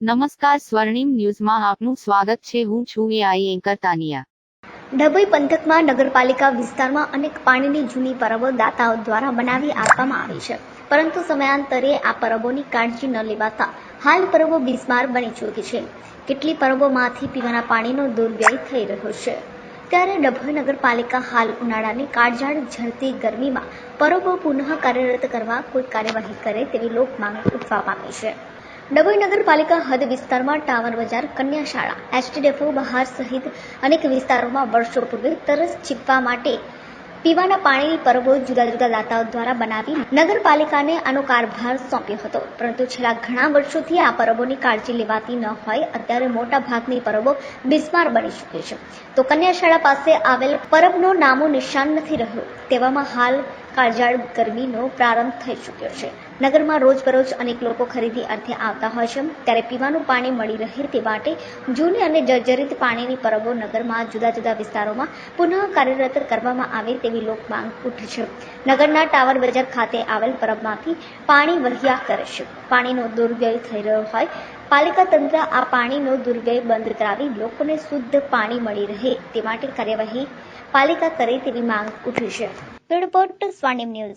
નમસ્કાર સ્વર્ણિમ ન્યૂઝમાં આપનું સ્વાગત છે. હું છું એઆઈ એન્કર તાનિયા. ડભોઈ પંથકમાં નગરપાલિકા વિસ્તારમાં અનેક પાણીની જૂની પરબો દાતાઓ દ્વારા બનાવી આપવામાં આવી છે. પરંતુ સમયાંતરે આ પરબોની કાળજી ન લેવાતા હાલ પરબો બિસ્માર બની ચૂકી છે. કેટલી પરબોમાંથી પીવાના પાણીનો દુર્વ્યય થઈ રહ્યો છે. ત્યારે ડભોઈ નગરપાલિકા હાલ ઉનાળાની કાળઝાળ ઝરતી ગરમીમાં પરબો પુનઃ કાર્યરત કરવા કોઈ કાર્યવાહી કરે તેવી લોક માંગ ઉઠવા પામી છે. ડભોઈ નગરપાલિકા હદ વિસ્તારમાં ટાવર બજાર કન્યા શાળા એસટી બહાર સહિત અનેક વિસ્તારોમાં વર્ષો પૂર્વે તરસ છીપવા માટે પીવાના પાણીની પરબો જુદા જુદા દાતાઓ દ્વારા બનાવી નગરપાલિકાને આનો કારભાર સોંપ્યો હતો. પરંતુ છેલ્લા ઘણા વર્ષોથી આ પરબોની કાળજી લેવાતી ન હોય, અત્યારે મોટા ભાગની પરબો બિસ્માર બની ચૂકી છે. તો કન્યા શાળા પાસે આવેલ પરબનો નામો નિશાન નથી રહ્યો. તેવામાં હાલ કાળજાળ ગરમીનો પ્રારંભ થઈ ચૂક્યો છે. નગરમાં રોજબરોજ અનેક લોકો ખરીદી અર્થે આવતા હોય છે. ત્યારે પીવાનું પાણી મળી રહે તે માટે જૂની અને જર્જરિત પાણીની પરબો નગરમાં જુદા જુદા વિસ્તારોમાં પુનઃ કાર્યરત કરવામાં આવે તેવી લોક માંગ ઉઠી છે. નગરના ટાવર બજાર ખાતે આવેલ પરબમાંથી પાણી વહ્યા કરે છે. પાણીનો દુર્વ્યય થઈ રહ્યો હોય, પાલિકા તંત્ર આ પાણીનો દુર્વ્યય બંધ કરાવી લોકોને શુદ્ધ પાણી મળી રહે તે માટે કાર્યવાહી પાલિકા કરે તેવી માંગ ઉઠી છે. The report to Swarnim News.